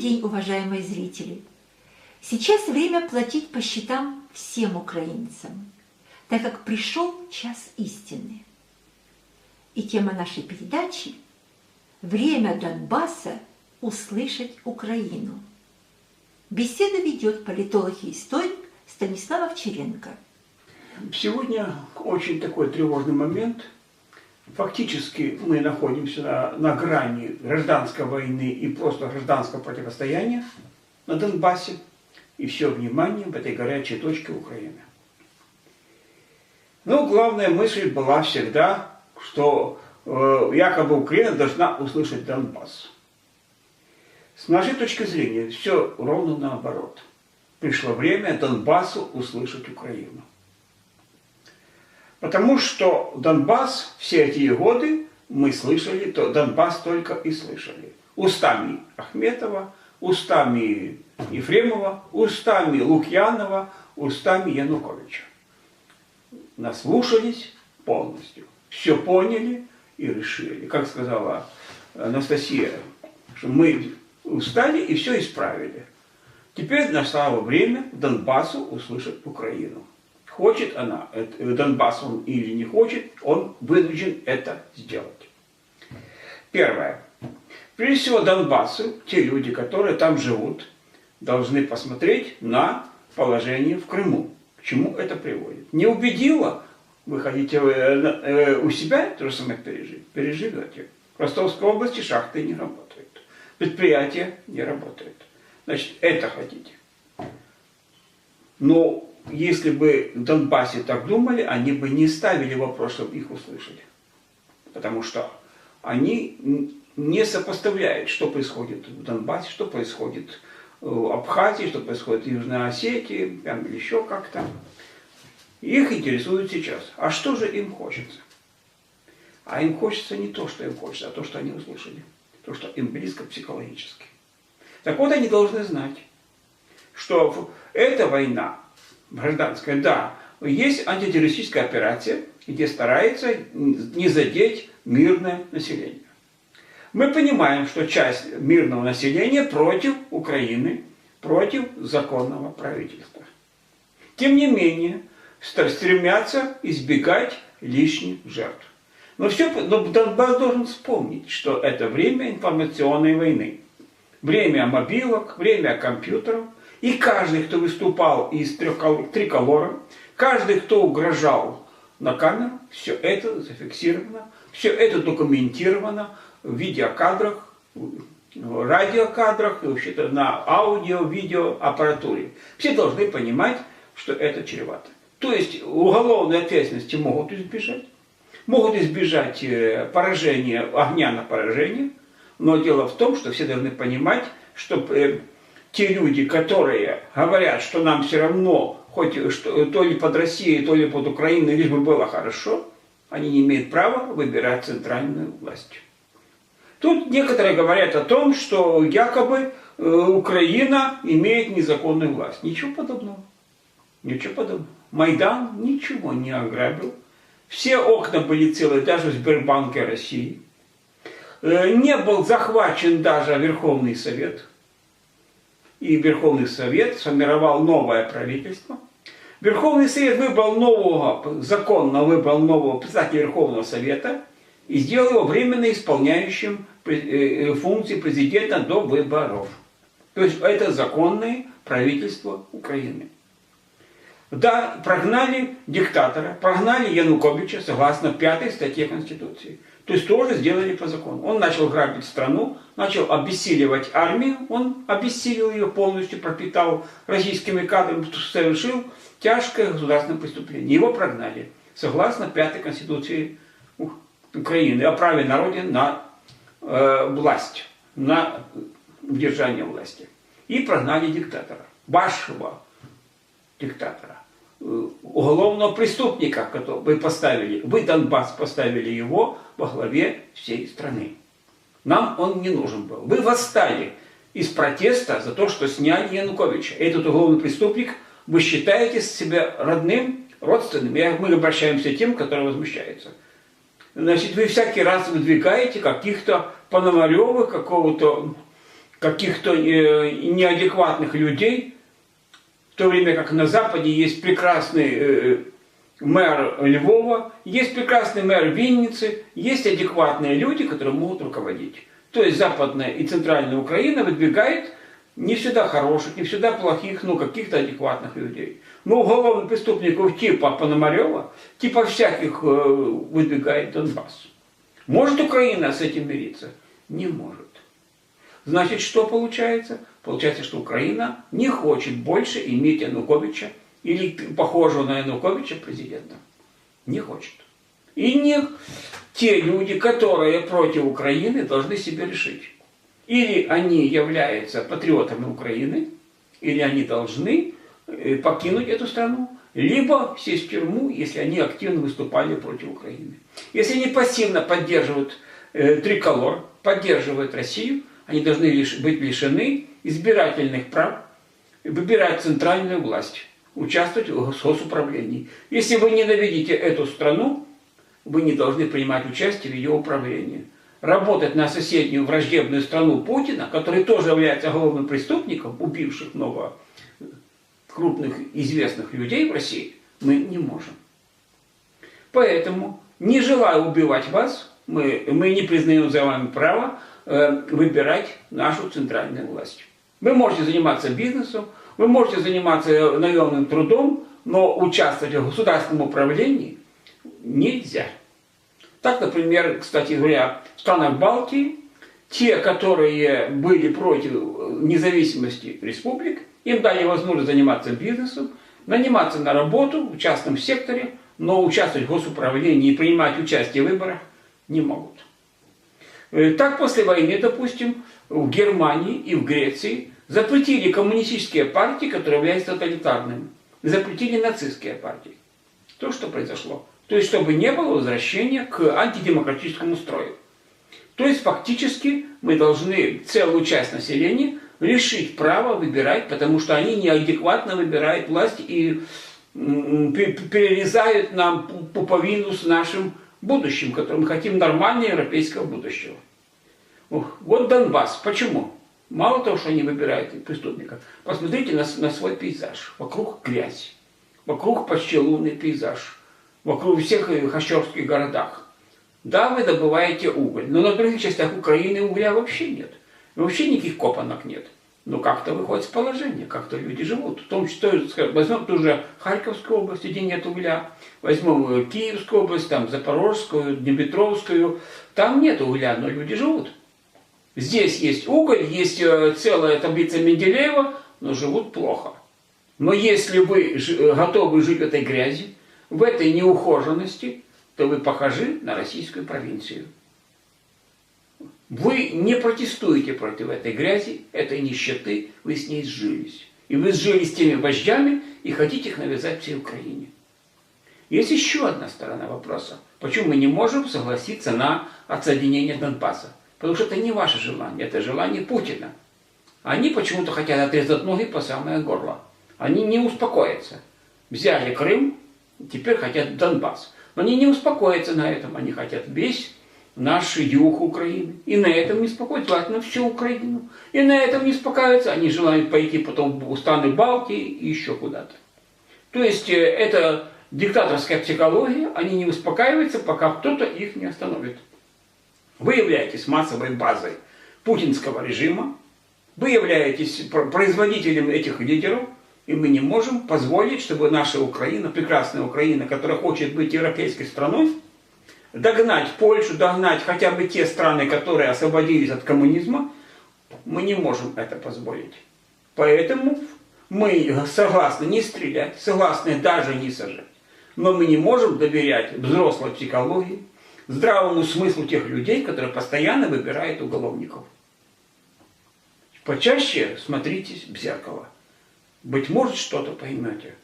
день, уважаемые зрители! Сейчас время платить по счетам всем украинцам, так как пришел час истины. И тема нашей передачи – «Время Донбасса услышать Украину». Беседу ведет политолог и историк Станислав Овчаренко. Сегодня очень такой тревожный момент. Фактически мы находимся на, на грани гражданской войны и просто гражданского противостояния на Донбассе. И все внимание в этой горячей точке Украины. Но главная мысль была всегда, что э, якобы Украина должна услышать Донбасс. С нашей точки зрения все ровно наоборот. Пришло время Донбассу услышать Украину. Потому что Донбасс все эти годы мы слышали, то Донбасс только и слышали. Устами Ахметова, устами Ефремова, устами Лукьянова, устами Януковича. Наслушались полностью. Все поняли и решили. Как сказала Анастасия, что мы устали и все исправили. Теперь настало время Донбассу услышать Украину. Хочет она, Донбасс он или не хочет, он вынужден это сделать. Первое. Прежде всего, Донбассу, те люди, которые там живут, должны посмотреть на положение в Крыму. К чему это приводит. Не убедило, вы хотите э, э, у себя то же самое пережить, переживете. В Ростовской области шахты не работают, предприятия не работают. Значит, это хотите. Но если бы в Донбассе так думали, они бы не ставили вопрос, чтобы их услышали. Потому что они не сопоставляют, что происходит в Донбассе, что происходит в Абхазии, что происходит в Южной Осетии, там, еще как-то. Их интересует сейчас. А что же им хочется? А им хочется не то, что им хочется, а то, что они услышали. То, что им близко психологически. Так вот, они должны знать, что эта война гражданская, да, есть антитеррористическая операция, где старается не задеть мирное население. Мы понимаем, что часть мирного населения против Украины, против законного правительства. Тем не менее, стремятся избегать лишних жертв. Но, все, но Донбасс должен вспомнить, что это время информационной войны. Время мобилок, время компьютеров. И каждый, кто выступал из триколора, каждый, кто угрожал на камеру, все это зафиксировано, все это документировано в видеокадрах, радиокадрах, вообще-то на аудио, видео аппаратуре. Все должны понимать, что это чревато. То есть уголовной ответственности могут избежать, могут избежать э, поражения, огня на поражение, но дело в том, что все должны понимать, что э, те люди, которые говорят, что нам все равно, хоть что, то ли под Россией, то ли под Украиной, лишь бы было хорошо, они не имеют права выбирать центральную власть. Тут некоторые говорят о том, что якобы э, Украина имеет незаконную власть. Ничего подобного. Ничего подобного. Майдан ничего не ограбил. Все окна были целые, даже в Сбербанке России. Э, не был захвачен даже Верховный Совет. И Верховный Совет сформировал новое правительство. Верховный Совет выбрал нового, законно выбрал нового председателя Верховного Совета и сделал его временно исполняющим э, э, функции президента до выборов. То есть это законное правительство Украины. Да, прогнали диктатора, прогнали Януковича согласно пятой статье Конституции. То есть тоже сделали по закону. Он начал грабить страну, начал обессиливать армию, он обессилил ее полностью, пропитал российскими кадрами, совершил тяжкое государственное преступление. Его прогнали согласно пятой Конституции Украины о праве народа на э, власть, на удержание власти. И прогнали диктатора, вашего диктатора, уголовного преступника, которого вы поставили, вы, Донбасс, поставили его во главе всей страны. Нам он не нужен был. Вы восстали из протеста за то, что сняли Януковича. Этот уголовный преступник, вы считаете себя родным, родственным. И мы обращаемся к тем, которые возмущаются. Значит, вы всякий раз выдвигаете каких-то Пономаревых, какого-то каких-то э, неадекватных людей, то время как на Западе есть прекрасный э, мэр Львова, есть прекрасный мэр Винницы, есть адекватные люди, которые могут руководить. То есть Западная и Центральная Украина выдвигает не всегда хороших, не всегда плохих, но каких-то адекватных людей. Но уголовных преступников типа Пономарева, типа всяких э, выдвигает Донбасс. Может Украина с этим мириться? Не может. Значит, что получается? Получается, что Украина не хочет больше иметь Януковича или похожего на Януковича президента. Не хочет. И не те люди, которые против Украины, должны себе решить. Или они являются патриотами Украины, или они должны э, покинуть эту страну, либо сесть в тюрьму, если они активно выступали против Украины. Если они пассивно поддерживают э, триколор, поддерживают Россию, они должны лиш, быть лишены избирательных прав, выбирать центральную власть, участвовать в госуправлении. Если вы ненавидите эту страну, вы не должны принимать участие в ее управлении. Работать на соседнюю враждебную страну Путина, который тоже является главным преступником, убивших много крупных известных людей в России, мы не можем. Поэтому, не желая убивать вас, мы, мы не признаем за вами право э, выбирать нашу центральную власть. Вы можете заниматься бизнесом, вы можете заниматься наемным трудом, но участвовать в государственном управлении нельзя. Так, например, кстати говоря, в странах Балтии, те, которые были против независимости республик, им дали возможность заниматься бизнесом, наниматься на работу в частном секторе, но участвовать в госуправлении и принимать участие в выборах не могут. Э, так после войны, допустим, в Германии и в Греции запретили коммунистические партии, которые являются тоталитарными, запретили нацистские партии. То, что произошло. То есть, чтобы не было возвращения к антидемократическому строю. То есть, фактически, мы должны целую часть населения лишить права выбирать, потому что они неадекватно выбирают власть и перерезают нам пуповину с нашим будущим, которым мы хотим нормального европейского будущего. Вот Донбасс. Почему? Мало того, что они выбирают преступника, посмотрите на, на свой пейзаж. Вокруг грязь, вокруг почти лунный пейзаж вокруг всех хащевских городах. Да, вы добываете уголь, но на других частях Украины угля вообще нет. Вообще никаких копанок нет. Но как-то выходит с положения, как-то люди живут. В том числе, возьмем ту же Харьковскую область, где нет угля, возьмем Киевскую область, там Запорожскую, Днепропетровскую, там нет угля, но люди живут. Здесь есть уголь, есть э, целая таблица Менделеева, но живут плохо. Но если вы готовы жить в этой грязи, в этой неухоженности, то вы похожи на российскую провинцию. Вы не протестуете против этой грязи, этой нищеты, вы с ней сжились. И вы сжились с теми вождями и хотите их навязать всей Украине. Есть еще одна сторона вопроса. Почему мы не можем согласиться на отсоединение Донбасса? Потому что это не ваше желание, это желание Путина. Они почему-то хотят отрезать ноги по самое горло. Они не успокоятся. Взяли Крым, теперь хотят Донбасс. Но они не успокоятся на этом, они хотят весь наш юг Украины. И на этом не успокоятся, желательно всю Украину. И на этом не успокаиваются, они желают пойти потом в страны Балтии и еще куда-то. То есть э, это диктаторская психология, они не успокаиваются, пока кто-то их не остановит. Вы являетесь массовой базой путинского режима, вы являетесь производителем этих лидеров – и мы не можем позволить, чтобы наша Украина, прекрасная Украина, которая хочет быть европейской страной, догнать Польшу, догнать хотя бы те страны, которые освободились от коммунизма, мы не можем это позволить. Поэтому мы согласны не стрелять, согласны даже не сажать. Но мы не можем доверять взрослой психологии, здравому смыслу тех людей, которые постоянно выбирают уголовников. Почаще смотритесь в зеркало. Быть может, что-то поймете.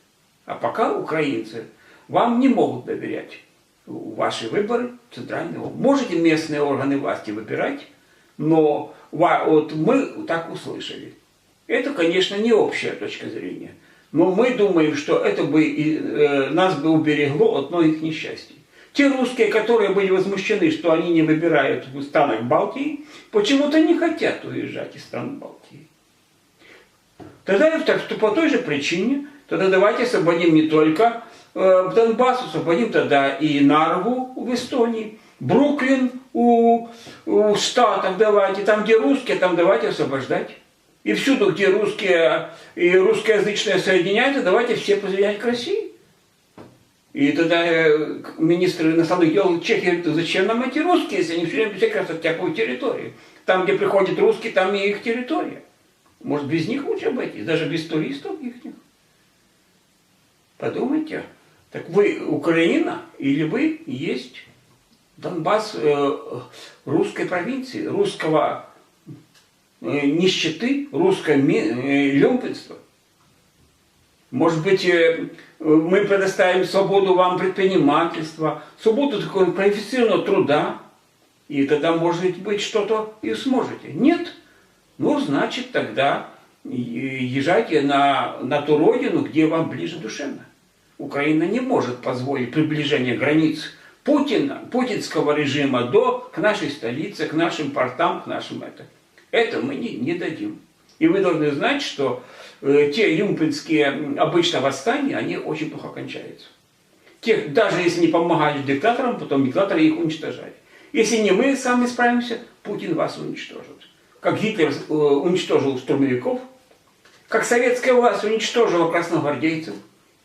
А пока украинцы вам не могут доверять. Ваши выборы центрального. Можете местные органы власти выбирать, но вот мы так услышали. Это, конечно, не общая точка зрения. Но мы думаем, что это бы и, э, нас бы уберегло от многих несчастий. Те русские, которые были возмущены, что они не выбирают в странах Балтии, почему-то не хотят уезжать из стран Балтии. Тогда по той же причине, тогда давайте освободим не только э, Донбасс, освободим тогда и Нарву в Эстонии, Бруклин у, у Штатов давайте, там где русские, там давайте освобождать. И всюду, где русские и русскоязычные соединяются, давайте все позаянять к России. И тогда э, министр иностранных дел Чехии говорит, зачем нам эти русские, если они все время прекрасно всякую территорию. Там, где приходят русские, там и их территория. Может, без них лучше обойтись, даже без туристов их. Подумайте, так вы Украина или вы есть Донбасс э, русской провинции, русского э, нищеты, русское э, люмпенство? Может быть, э, мы предоставим свободу вам предпринимательства, свободу такого квалифицированного труда, и тогда, может быть, что-то и сможете. Нет? Ну, значит, тогда езжайте на, на ту родину, где вам ближе душевно. Украина не может позволить приближение границ Путина, путинского режима до, к нашей столице, к нашим портам, к нашим это. Это мы не, не дадим. И вы должны знать, что э, те юмпинские обычно восстания, они очень плохо кончаются. Тех, даже если не помогали диктаторам, потом диктаторы их уничтожали. Если не мы сами справимся, Путин вас уничтожит. Как Гитлер э, уничтожил штурмовиков, как советская власть уничтожила красногвардейцев.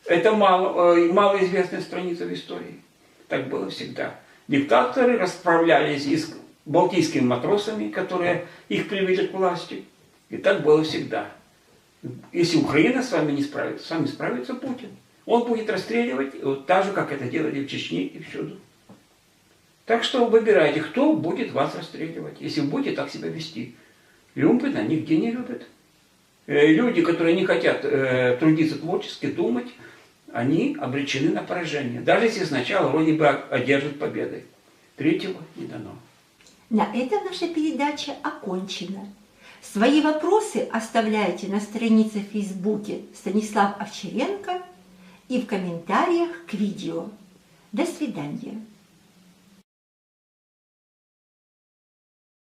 Это мало, э, малоизвестная страница в истории. Так было всегда. Диктаторы расправлялись и с балтийскими матросами, которые их привели к власти. И так было всегда. Если Украина с вами не справится, с вами справится Путин. Он будет расстреливать вот так же, как это делали в Чечне и всюду. Так что выбирайте, кто будет вас расстреливать, если будете так себя вести. Люмпена нигде не любят. Э, люди, которые не хотят э, трудиться творчески, думать, они обречены на поражение. Даже если сначала вроде бы одержат победой. Третьего не дано. На этом наша передача окончена. Свои вопросы оставляйте на странице в Фейсбуке Станислав Овчаренко и в комментариях к видео. До свидания.